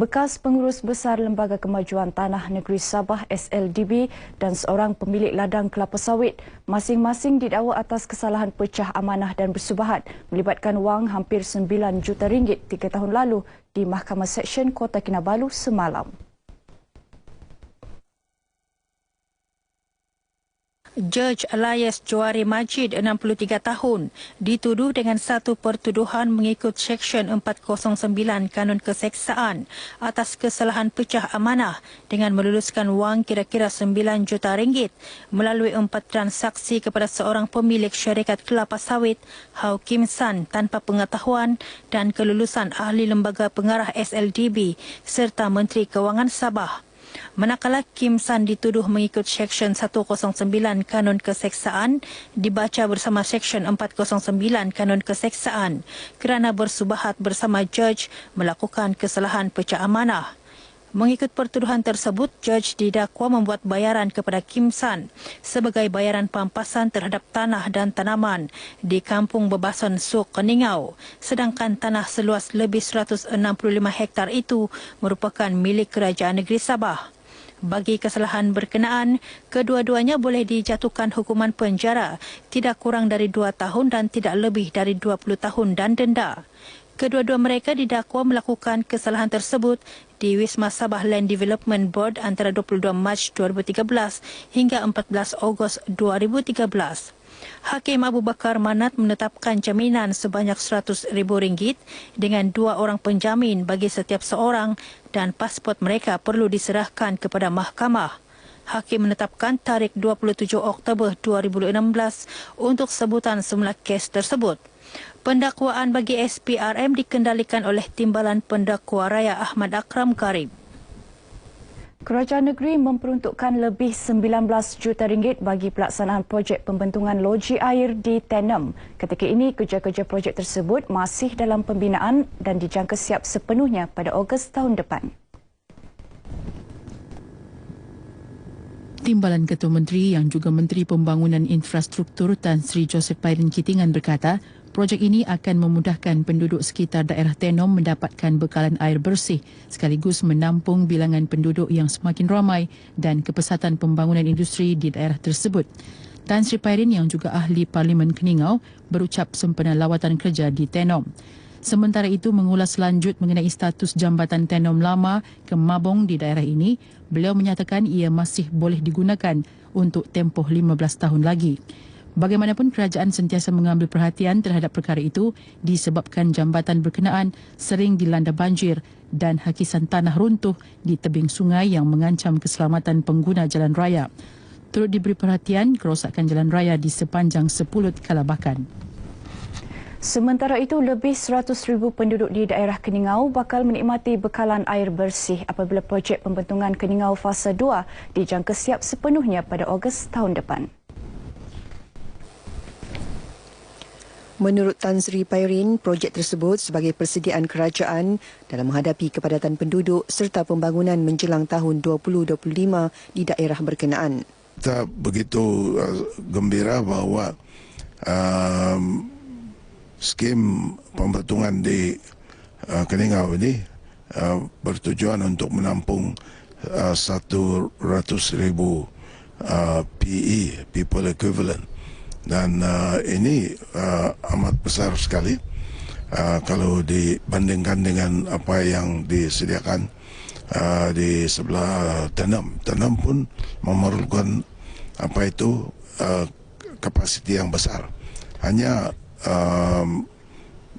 bekas pengurus besar Lembaga Kemajuan Tanah Negeri Sabah SLDB dan seorang pemilik ladang kelapa sawit masing-masing didakwa atas kesalahan pecah amanah dan bersubahat melibatkan wang hampir 9 juta ringgit tiga tahun lalu di Mahkamah Seksyen Kota Kinabalu semalam. Judge Elias Johari Majid, 63 tahun, dituduh dengan satu pertuduhan mengikut Seksyen 409 Kanun Keseksaan atas kesalahan pecah amanah dengan meluluskan wang kira-kira 9 juta ringgit melalui empat transaksi kepada seorang pemilik syarikat kelapa sawit, Hau Kim San, tanpa pengetahuan dan kelulusan ahli lembaga pengarah SLDB serta Menteri Kewangan Sabah. Manakala Kim San dituduh mengikut Seksyen 109 Kanun Keseksaan, dibaca bersama Seksyen 409 Kanun Keseksaan kerana bersubahat bersama Judge melakukan kesalahan pecah amanah. Mengikut pertuduhan tersebut, Judge didakwa membuat bayaran kepada Kim San sebagai bayaran pampasan terhadap tanah dan tanaman di Kampung Bebasan Suk Keningau, sedangkan tanah seluas lebih 165 hektar itu merupakan milik Kerajaan Negeri Sabah. Bagi kesalahan berkenaan, kedua-duanya boleh dijatuhkan hukuman penjara tidak kurang dari 2 tahun dan tidak lebih dari 20 tahun dan denda. Kedua-dua mereka didakwa melakukan kesalahan tersebut di Wisma Sabah Land Development Board antara 22 Mac 2013 hingga 14 Ogos 2013. Hakim Abu Bakar Manat menetapkan jaminan sebanyak RM100,000 dengan dua orang penjamin bagi setiap seorang dan pasport mereka perlu diserahkan kepada mahkamah. Hakim menetapkan tarikh 27 Oktober 2016 untuk sebutan semula kes tersebut. Pendakwaan bagi SPRM dikendalikan oleh Timbalan Pendakwa Raya Ahmad Akram Karim. Kerajaan negeri memperuntukkan lebih 19 juta ringgit bagi pelaksanaan projek pembentungan loji air di Tenem. Ketika ini, kerja-kerja projek tersebut masih dalam pembinaan dan dijangka siap sepenuhnya pada Ogos tahun depan. Timbalan Ketua Menteri yang juga Menteri Pembangunan Infrastruktur Tan Sri Joseph Pairin Kitingan berkata, Projek ini akan memudahkan penduduk sekitar daerah Tenom mendapatkan bekalan air bersih sekaligus menampung bilangan penduduk yang semakin ramai dan kepesatan pembangunan industri di daerah tersebut. Tan Sri Pairin yang juga ahli Parlimen Keningau berucap sempena lawatan kerja di Tenom. Sementara itu mengulas lanjut mengenai status jambatan Tenom lama ke Mabong di daerah ini, beliau menyatakan ia masih boleh digunakan untuk tempoh 15 tahun lagi. Bagaimanapun kerajaan sentiasa mengambil perhatian terhadap perkara itu disebabkan jambatan berkenaan sering dilanda banjir dan hakisan tanah runtuh di tebing sungai yang mengancam keselamatan pengguna jalan raya. Turut diberi perhatian kerosakan jalan raya di sepanjang Sepulut Kalabakan. Sementara itu, lebih 100,000 penduduk di daerah Keningau bakal menikmati bekalan air bersih apabila projek pembentungan Keningau Fasa 2 dijangka siap sepenuhnya pada Ogos tahun depan. Menurut Tan Sri Pairin, projek tersebut sebagai persediaan kerajaan dalam menghadapi kepadatan penduduk serta pembangunan menjelang tahun 2025 di daerah berkenaan. Kita begitu uh, gembira bahawa um, skim pembentungan di uh, Keningau ini uh, bertujuan untuk menampung uh, 100,000 uh, PE, People Equivalent dan uh, ini uh, amat besar sekali uh, kalau dibandingkan dengan apa yang disediakan uh, di sebelah tanam tanam pun memerlukan apa itu uh, kapasiti yang besar hanya um,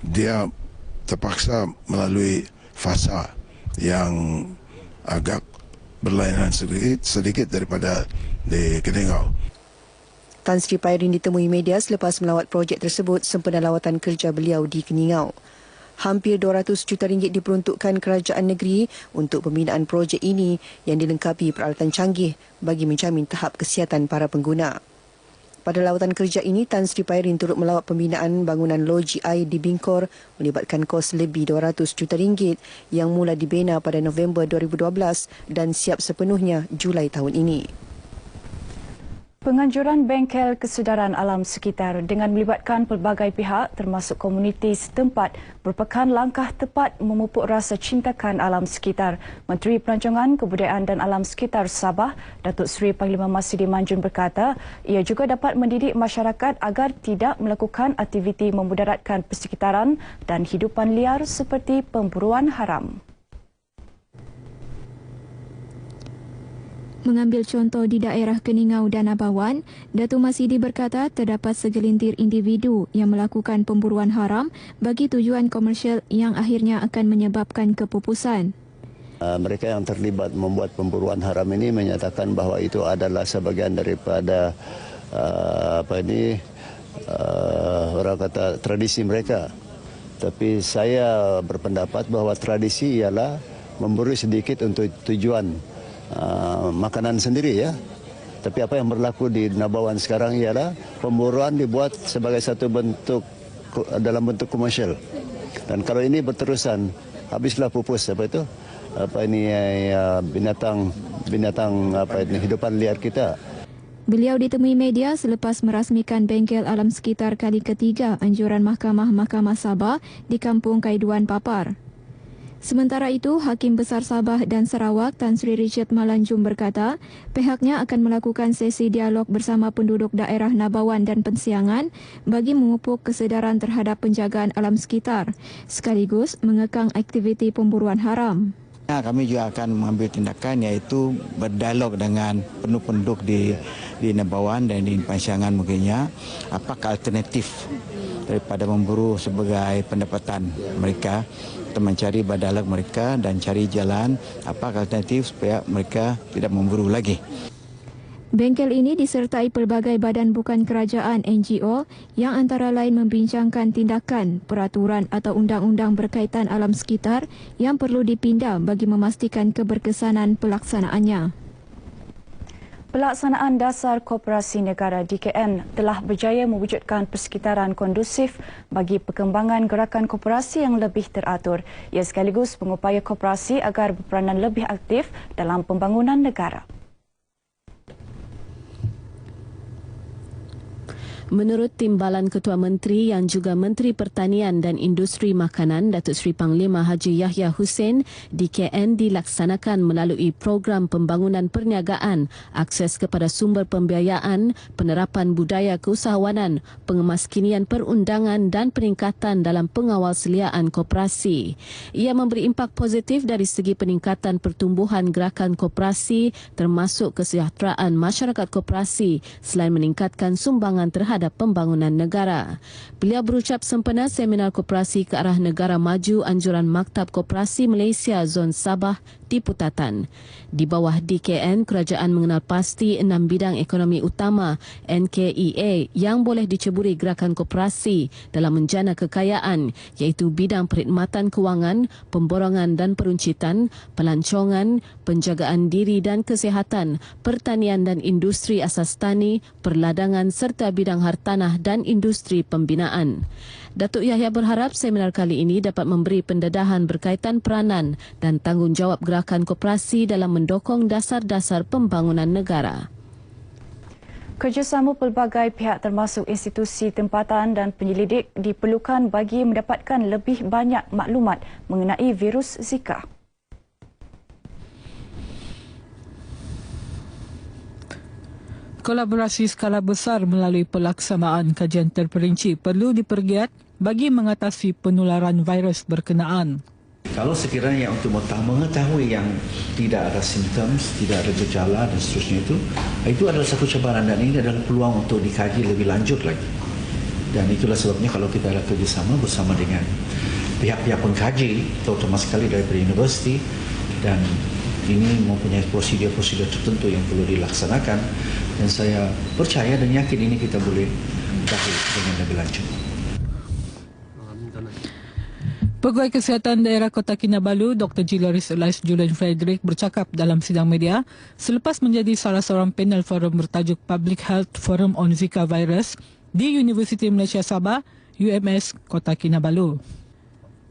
dia terpaksa melalui fasa yang agak berlainan sedikit sedikit daripada di Keningau. Tan Sri Pairin ditemui media selepas melawat projek tersebut sempena lawatan kerja beliau di Keningau. Hampir 200 juta ringgit diperuntukkan kerajaan negeri untuk pembinaan projek ini yang dilengkapi peralatan canggih bagi menjamin tahap kesihatan para pengguna. Pada lawatan kerja ini, Tan Sri Pairin turut melawat pembinaan bangunan loji air di Bingkor melibatkan kos lebih 200 juta ringgit yang mula dibina pada November 2012 dan siap sepenuhnya Julai tahun ini. Penganjuran bengkel kesedaran alam sekitar dengan melibatkan pelbagai pihak termasuk komuniti setempat merupakan langkah tepat memupuk rasa cintakan alam sekitar. Menteri Pelancongan, Kebudayaan dan Alam Sekitar Sabah, Datuk Seri Panglima Masidi Manjun berkata, ia juga dapat mendidik masyarakat agar tidak melakukan aktiviti memudaratkan persekitaran dan hidupan liar seperti pemburuan haram. Mengambil contoh di daerah Keningau dan Abawan, Datuk Masidi berkata terdapat segelintir individu yang melakukan pemburuan haram bagi tujuan komersial yang akhirnya akan menyebabkan kepupusan. Uh, mereka yang terlibat membuat pemburuan haram ini menyatakan bahawa itu adalah sebagian daripada uh, apa ini uh, orang kata tradisi mereka. Tapi saya berpendapat bahawa tradisi ialah memburu sedikit untuk tujuan uh, makanan sendiri ya. Tapi apa yang berlaku di Nabawan sekarang ialah pemburuan dibuat sebagai satu bentuk dalam bentuk komersial. Dan kalau ini berterusan, habislah pupus apa itu? Apa ini ya, binatang binatang apa ini hidupan liar kita. Beliau ditemui media selepas merasmikan bengkel alam sekitar kali ketiga anjuran Mahkamah Mahkamah Sabah di Kampung Kaiduan Papar. Sementara itu, Hakim Besar Sabah dan Sarawak Tan Sri Richard Malanjum berkata, pihaknya akan melakukan sesi dialog bersama penduduk daerah Nabawan dan Pensiangan bagi memupuk kesedaran terhadap penjagaan alam sekitar, sekaligus mengekang aktiviti pemburuan haram. Ya, kami juga akan mengambil tindakan iaitu berdialog dengan penduduk-penduduk di di Nabawan dan di Pensiangan mungkinnya apakah alternatif daripada memburu sebagai pendapatan mereka kita mencari badalag mereka dan cari jalan apa alternatif supaya mereka tidak memburu lagi. Bengkel ini disertai pelbagai badan bukan kerajaan NGO yang antara lain membincangkan tindakan, peraturan atau undang-undang berkaitan alam sekitar yang perlu dipindah bagi memastikan keberkesanan pelaksanaannya. Pelaksanaan Dasar Koperasi Negara DKN telah berjaya mewujudkan persekitaran kondusif bagi perkembangan gerakan koperasi yang lebih teratur. Ia sekaligus mengupaya koperasi agar berperanan lebih aktif dalam pembangunan negara. Menurut Timbalan Ketua Menteri yang juga Menteri Pertanian dan Industri Makanan Datuk Seri Panglima Haji Yahya Hussein, DKN dilaksanakan melalui program pembangunan perniagaan, akses kepada sumber pembiayaan, penerapan budaya keusahawanan, pengemaskinian perundangan dan peningkatan dalam pengawal seliaan koperasi. Ia memberi impak positif dari segi peningkatan pertumbuhan gerakan koperasi termasuk kesejahteraan masyarakat koperasi selain meningkatkan sumbangan terhadap terhadap pembangunan negara. Beliau berucap sempena seminar koperasi ke arah negara maju anjuran Maktab Koperasi Malaysia Zon Sabah di Putatan. Di bawah DKN, kerajaan mengenal pasti enam bidang ekonomi utama NKEA yang boleh diceburi gerakan koperasi dalam menjana kekayaan iaitu bidang perkhidmatan kewangan, pemborongan dan peruncitan, pelancongan, penjagaan diri dan kesihatan, pertanian dan industri asas tani, perladangan serta bidang hartanah dan industri pembinaan. Datuk Yahya berharap seminar kali ini dapat memberi pendedahan berkaitan peranan dan tanggungjawab gerakan koperasi dalam mendokong dasar-dasar pembangunan negara. Kerjasama pelbagai pihak termasuk institusi tempatan dan penyelidik diperlukan bagi mendapatkan lebih banyak maklumat mengenai virus Zika. Kolaborasi skala besar melalui pelaksanaan kajian terperinci perlu dipergiat bagi mengatasi penularan virus berkenaan. Kalau sekiranya untuk mengetahui yang tidak ada simptom, tidak ada gejala dan seterusnya itu, itu adalah satu cabaran dan ini adalah peluang untuk dikaji lebih lanjut lagi. Dan itulah sebabnya kalau kita ada kerjasama bersama dengan pihak-pihak pengkaji, terutama sekali dari universiti dan ini mempunyai prosedur-prosedur tertentu yang perlu dilaksanakan dan saya percaya dan yakin ini kita boleh tahu dengan lebih lanjut. Pegawai Kesihatan Daerah Kota Kinabalu, Dr. Jilaris Elias Julian Frederick bercakap dalam sidang media selepas menjadi salah seorang panel forum bertajuk Public Health Forum on Zika Virus di Universiti Malaysia Sabah, UMS Kota Kinabalu.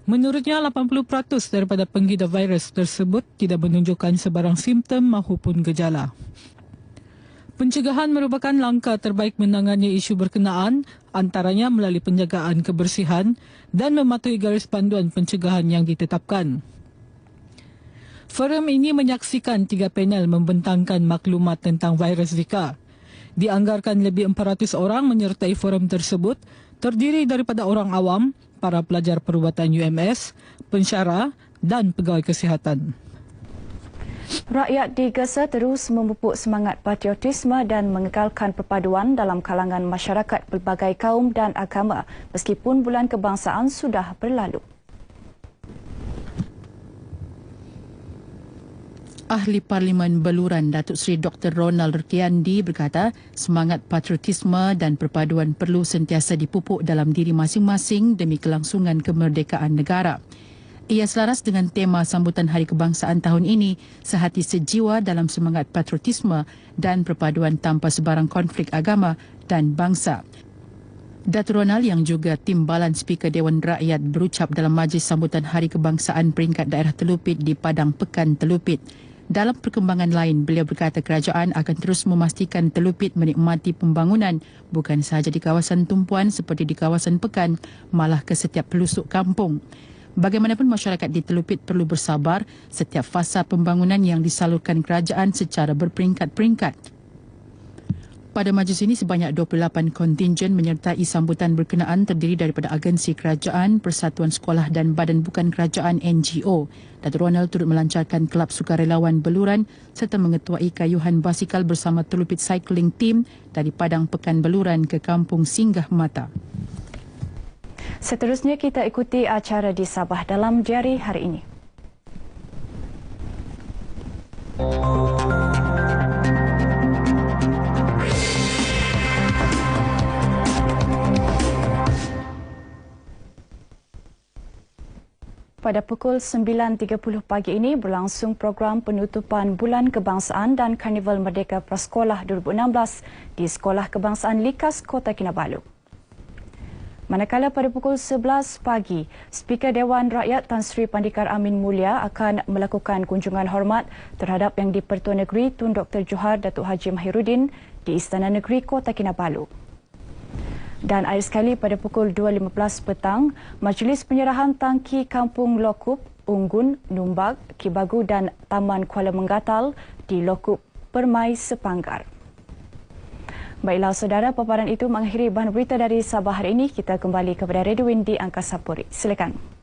Menurutnya, 80% daripada penggida virus tersebut tidak menunjukkan sebarang simptom maupun gejala. Pencegahan merupakan langkah terbaik menangani isu berkenaan antaranya melalui penjagaan kebersihan dan mematuhi garis panduan pencegahan yang ditetapkan. Forum ini menyaksikan tiga panel membentangkan maklumat tentang virus Zika. Dianggarkan lebih 400 orang menyertai forum tersebut terdiri daripada orang awam, para pelajar perubatan UMS, pensyarah dan pegawai kesihatan. Rakyat di Gaza terus memupuk semangat patriotisme dan mengekalkan perpaduan dalam kalangan masyarakat pelbagai kaum dan agama meskipun bulan kebangsaan sudah berlalu. Ahli Parlimen Beluran Datuk Seri Dr. Ronald Rkiandi berkata semangat patriotisme dan perpaduan perlu sentiasa dipupuk dalam diri masing-masing demi kelangsungan kemerdekaan negara. Ia selaras dengan tema sambutan Hari Kebangsaan tahun ini, sehati sejiwa dalam semangat patriotisme dan perpaduan tanpa sebarang konflik agama dan bangsa. Datuk Ronald yang juga timbalan Speaker Dewan Rakyat berucap dalam majlis sambutan Hari Kebangsaan peringkat daerah Telupit di Padang Pekan Telupit. Dalam perkembangan lain, beliau berkata kerajaan akan terus memastikan Telupit menikmati pembangunan bukan sahaja di kawasan tumpuan seperti di kawasan Pekan, malah ke setiap pelosok kampung. Bagaimanapun masyarakat di Telupit perlu bersabar setiap fasa pembangunan yang disalurkan kerajaan secara berperingkat-peringkat. Pada majlis ini sebanyak 28 kontingen menyertai sambutan berkenaan terdiri daripada agensi kerajaan, persatuan sekolah dan badan bukan kerajaan NGO. Datuk Ronald turut melancarkan kelab sukarelawan Beluran serta mengetuai kayuhan basikal bersama Telupit Cycling Team dari Padang Pekan Beluran ke Kampung Singgah Mata. Seterusnya kita ikuti acara di Sabah dalam jari hari ini. Pada pukul 9.30 pagi ini berlangsung program penutupan Bulan Kebangsaan dan Karnival Merdeka Prasekolah 2016 di Sekolah Kebangsaan Likas Kota Kinabalu. Manakala pada pukul 11 pagi, Speaker Dewan Rakyat Tan Sri Pandikar Amin Mulia akan melakukan kunjungan hormat terhadap Yang di-Pertua Negeri Tun Dr. Johar Datuk Haji Mahiruddin di Istana Negeri Kota Kinabalu. Dan akhir sekali pada pukul 2.15 petang, Majlis Penyerahan Tangki Kampung Lokup, Unggun, Numbag, Kibagu dan Taman Kuala Menggatal di Lokup Permai Sepanggar. Baiklah saudara, paparan itu mengakhiri bahan berita dari Sabah hari ini. Kita kembali kepada Radio Win di Angkasa Puri. Silakan.